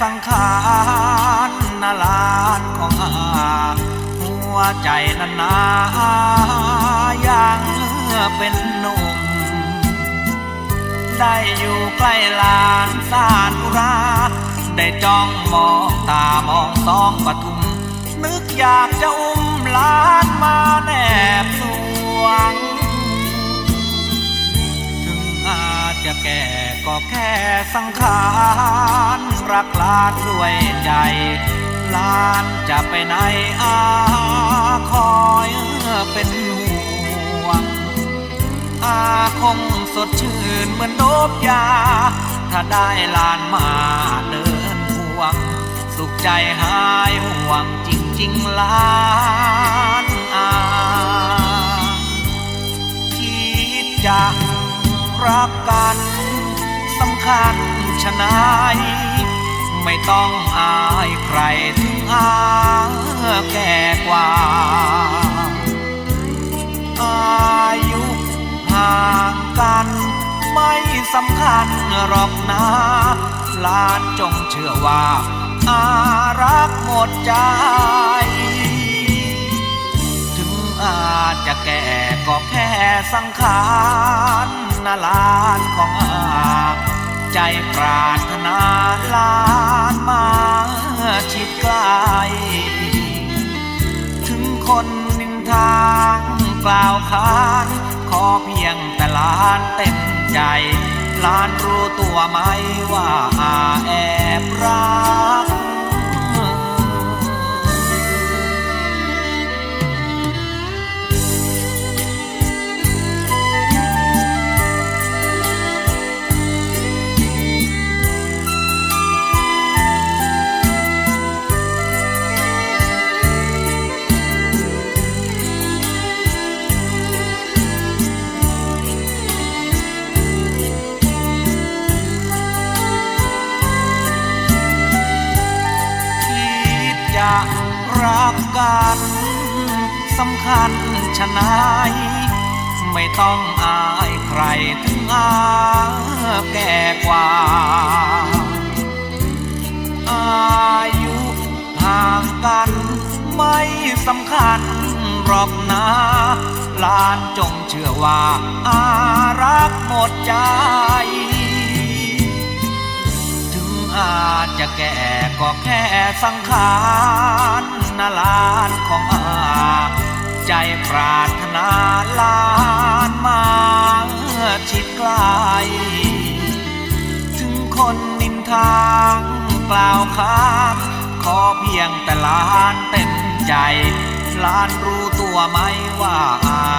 สังขารนาลานของอาหัวใจนั้นายังเป็นหนุ่ม ได้อยู่ใกล้ลานสานอุรา ได้จ้องมองตามองสองปทุม นึกอยากจะอุ้มลานมาแนบสวง ถึงอาจจะแก่ ก็แค่สังขารรักลานด้วยใจลานจะไปไหนอาคอยเป็นห่วงอาคงสดชื่นเหมือนโดบยา ถ้าได้ลานมาเดินพวง สุขใจหายห่วงจริงๆลานอาคิดจะรักกัน คัญชนายไม่ต้องอายใครถึงอาแก่กว่า อายุห่างกัน ไม่สำคัญหรอกนะลานจงเชื่อว่า อารักหมดใจ ถึงอาจจะแก่ก็แค่สังขารนาลานของอา ใจปรารถนาลานมาชิดใกล้ถึงคนนินทางกล่าวขาน ขอเพียงแต่ลานเต็มใจ ลานรู้ตัวไหมว่าอาแอบรัก รักกันสำคัญชะนายไม่ต้องอายใครถึงอาแก่กว่า อายุห่างกันไม่สำคัญหรอกนะลานจงเชื่อว่าอารักหมดใจ อาจจะแก่ก็แค่สังขารนาลานของอาใจปรารถนาลานมาชิดใกล้ถึงคนนินทางกล่าวค้านขอเพียงแต่ลานเต็มใจลานรู้ตัวไหมว่าอา